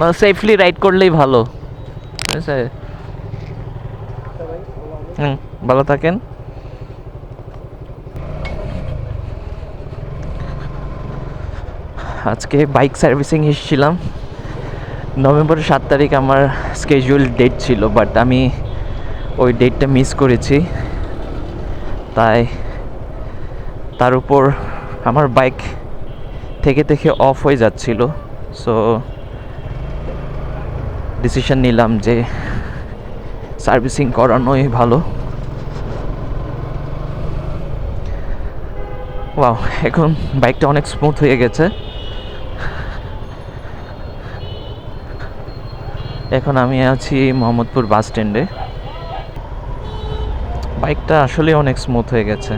না safely ride করলেই ভালো। ঠিক আছে? হুম, ভালো থাকেন। আজকে বাইক সার্ভিসিং এসেছিলাম। নভেম্বরের সাত তারিখ আমার স্কেজুয়াল ডেট ছিল বাট আমি ওই ডেটটা মিস করেছি। তাই তার উপর আমার বাইক থেকে থেকে অফ হয়ে যাচ্ছিল। সো ডিসিশন নিলাম যে সার্ভিসিং করানোই ভালো। ওয়াও এখন বাইকটা অনেক স্মুথ হয়ে গেছে। এখন আমি আছি মোহাম্মদপুর বাস স্ট্যান্ডে। বাইকটা আসলে অনেক স্মুথ হয়ে গেছে।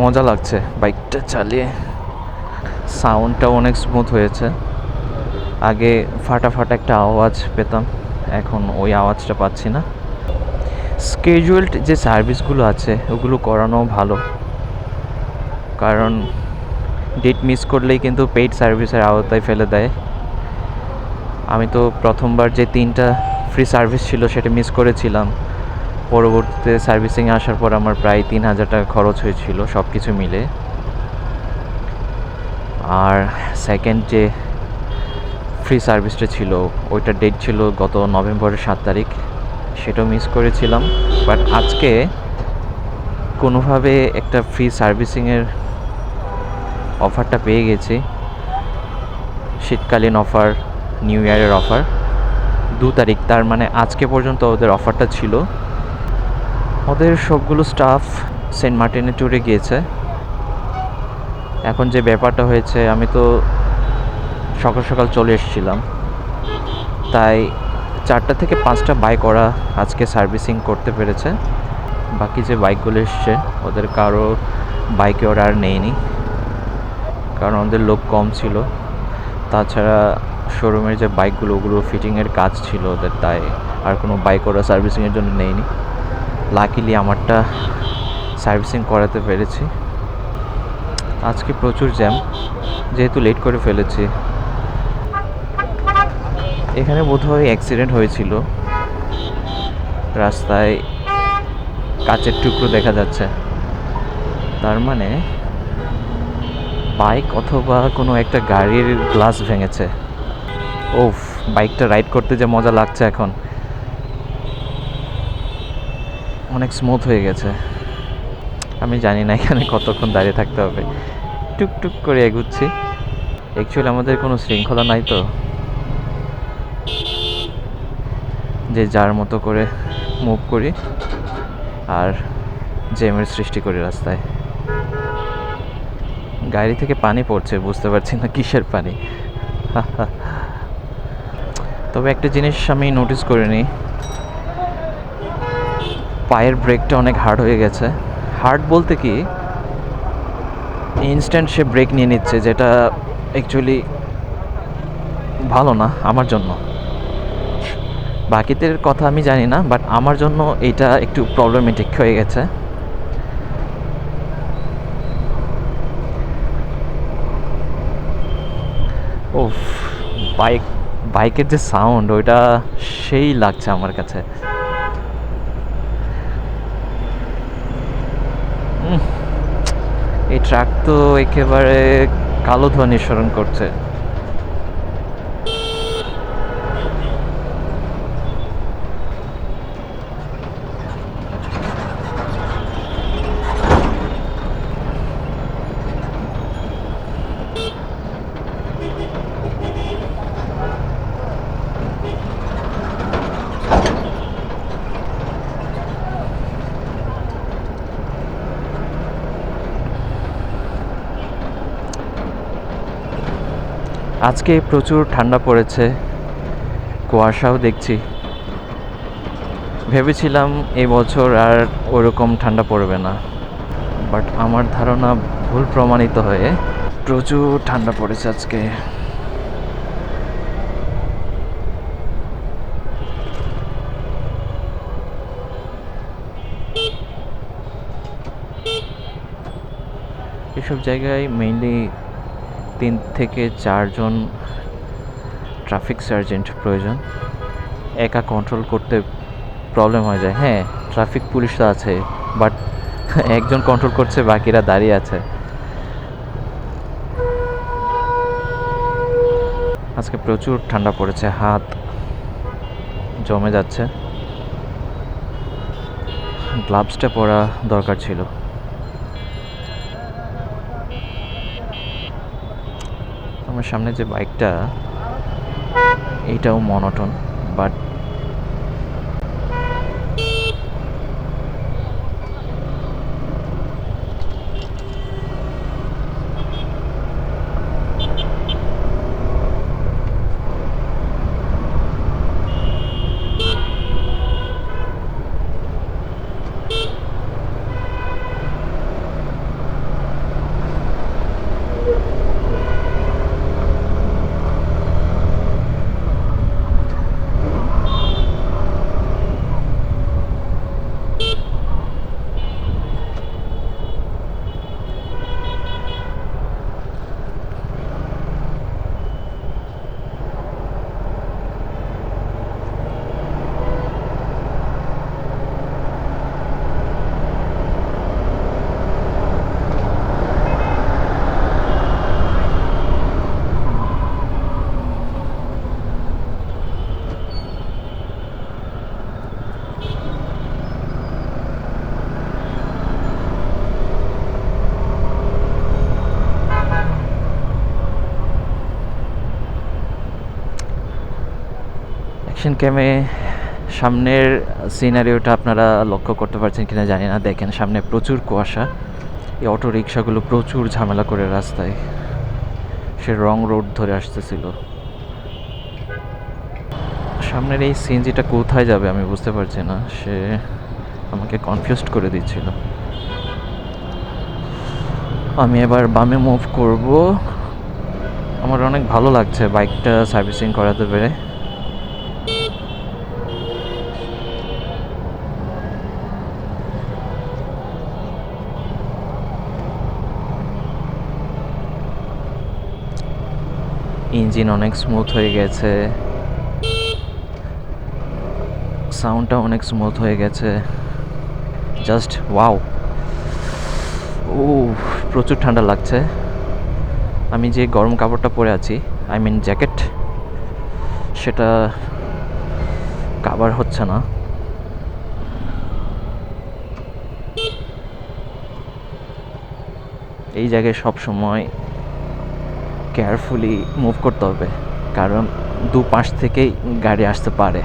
মজা লাগছে বাইকটা চালিয়ে। সাউন্ডটাও অনেক স্মুথ হয়েছে। আগে ফাটা ফাটা একটা আওয়াজ পেতাম, এখন ওই আওয়াজটা পাচ্ছি না। স্কেজুয়ালড যে সার্ভিসগুলো আছে, ওগুলো করানো ভালো। কারণ ডেট মিস করলেই কিন্তু পেইড সার্ভিসের আওতায় ফেলে দেয়। আমি তো প্রথমবার যে তিনটা ফ্রি সার্ভিস ছিল সেটা মিস করেছিলাম। পরবর্তীতে সার্ভিসিংয়ে আসার পর আমার প্রায় তিন হাজার টাকা খরচ হয়েছিল সব কিছু মিলে। আর সেকেন্ড যে ফ্রি সার্ভিসটা ছিল ওইটার ডেট ছিল গত নভেম্বরের সাত তারিখ, সেটাও মিস করেছিলাম। বাট আজকে কোনোভাবে একটা ফ্রি সার্ভিসিংয়ের অফারটা পেয়ে গেছি। শীতকালীন অফার নিউ ইয়ারের অফার দু তারিখ, তার মানে আজকে পর্যন্ত ওদের অফারটা ছিল। ওদের সবগুলো স্টাফ সেন্ট মার্টিনে ট্যুরে গিয়েছে। এখন যে ব্যাপারটা হয়েছে, আমি তো সকাল সকাল চলে এসেছিলাম। তাই চারটা থেকে পাঁচটা বাইক ওরা আজকে সার্ভিসিং করতে পেরেছে। বাকি যে বাইকগুলো এসছে, ওদের কারও বাইকে ওরা আর নেয়নি। কারণ ওদের লোক কম ছিল। তাছাড়া শোরুমের যে বাইকগুলো ওগুলো ফিটিংয়ের কাজ ছিল ওদের, তাই আর কোনো বাইক ওরা সার্ভিসিংয়ের জন্য নেয়নি। লাকিলি আমারটা সার্ভিসিং করাতে পেরেছি। আজকে প্রচুর জ্যাম যেহেতু লেট করে ফেলেছি এখানে বোধহয় অ্যাক্সিডেন্ট হয়েছিল। রাস্তায় কাচের টুকরো দেখা যাচ্ছে। তার মানে বাইক অথবা কোনো একটা গাড়ির গ্লাস ভেঙেছে। ওফ বাইকটা রাইড করতে যে মজা লাগছে এখন। অনেক স্মুথ হয়ে গেছে। আমি জানি না এখানে কতক্ষণ দাঁড়িয়ে থাকতে হবে। টুকটুক করে এগুচ্ছি। অ্যাকচুয়ালি আমাদের কোনো শৃঙ্খলা নাই তো। যে যার মতো করে মুভ করি আর জ্যামের সৃষ্টি করি রাস্তায়। গাড়ি থেকে পানি পড়ছে, বুঝতে পারছি না কিসের পানি। তবে একটা জিনিস আমি নোটিস করিনি। পায়ের ব্রেকটা অনেক হার্ড হয়ে গেছে। হার্ড বলতে কি? ইনস্ট্যান্ট সে ব্রেক নিয়ে নিচ্ছে, যেটা অ্যাকচুয়ালি ভালো না, আমার জন্য। বাকিদের কথা আমি জানি না বাট আমার জন্য এটা একটু প্রবলেমেটিক হয়ে গেছে। ও বাইক বাইকের যে সাউন্ড ওইটা সেই লাগছে আমার কাছে। এই ট্রাক তো একেবারে কালো ধোয়া নিঃসরণ করছে। আজকে প্রচুর ঠান্ডা পড়েছে, কুয়াশাও দেখছি। ভেবেছিলাম এই বছর আর ওরকম ঠান্ডা পড়বে না, বাট আমার ধারণা ভুল প্রমাণিত হয়ে প্রচুর ঠান্ডা পড়েছে আজকে। এসব জায়গায় মেইনলি তিন থেকে চারজন ট্রাফিক সার্জেন্ট প্রয়োজন। একা কন্ট্রোল করতে প্রবলেম হয়ে যায়। হ্যাঁ ট্রাফিক পুলিশ তো আছে বাট একজন কন্ট্রোল করছে, বাকিরা দাঁড়িয়ে আছে। আজকে প্রচুর ঠান্ডা পড়েছে, হাত জমে যাচ্ছে। গ্লাভসটা পরা দরকার ছিল। আমার সামনে যে বাইকটা এইটাও মনোটন বাট অ্যাকশন ক্যামে সামনের সিনারিওটা আপনারা লক্ষ্য করতে পারছেন কিনা জানি না। দেখেন, সামনে প্রচুর কুয়াশা। এই অটো রিক্সাগুলো প্রচুর ঝামেলা করে রাস্তায়। সে রং রোড ধরে আসতেছিল। সামনের এই সিএনজিটা কোথায় যাবে আমি বুঝতে পারছি না। সে আমাকে কনফিউজড করে দিচ্ছিল। আমি এবার বামে মুভ করব। আমার অনেক ভালো লাগছে বাইকটা সার্ভিসিং করাতে পেরে। ইঞ্জিন অনেক স্মুথ হয়ে গেছে। সাউন্ডটা অনেক স্মুথ হয়ে গেছে। জাস্ট ওয়াও ও প্রচুর ঠান্ডা লাগছে। আমি যে গরম কাপড়টা পরে আছি আই মিন জ্যাকেট সেটা কাভার হচ্ছে না। এই জায়গায় সব সময় কেয়ারফুলি মুভ করতে হবে। কারণ দুপাশ থেকেই গাড়ি আসতে পারে।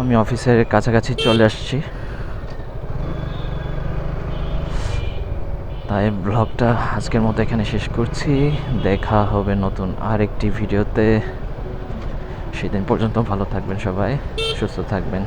আমি অফিসের কাছাকাছি চলে আসছি। তাই ব্লগটা আজকের মতো এখানে শেষ করছি। দেখা হবে নতুন আরেকটি ভিডিওতে। সেদিন পর্যন্ত ভালো থাকবেন সবাই, সুস্থ থাকবেন।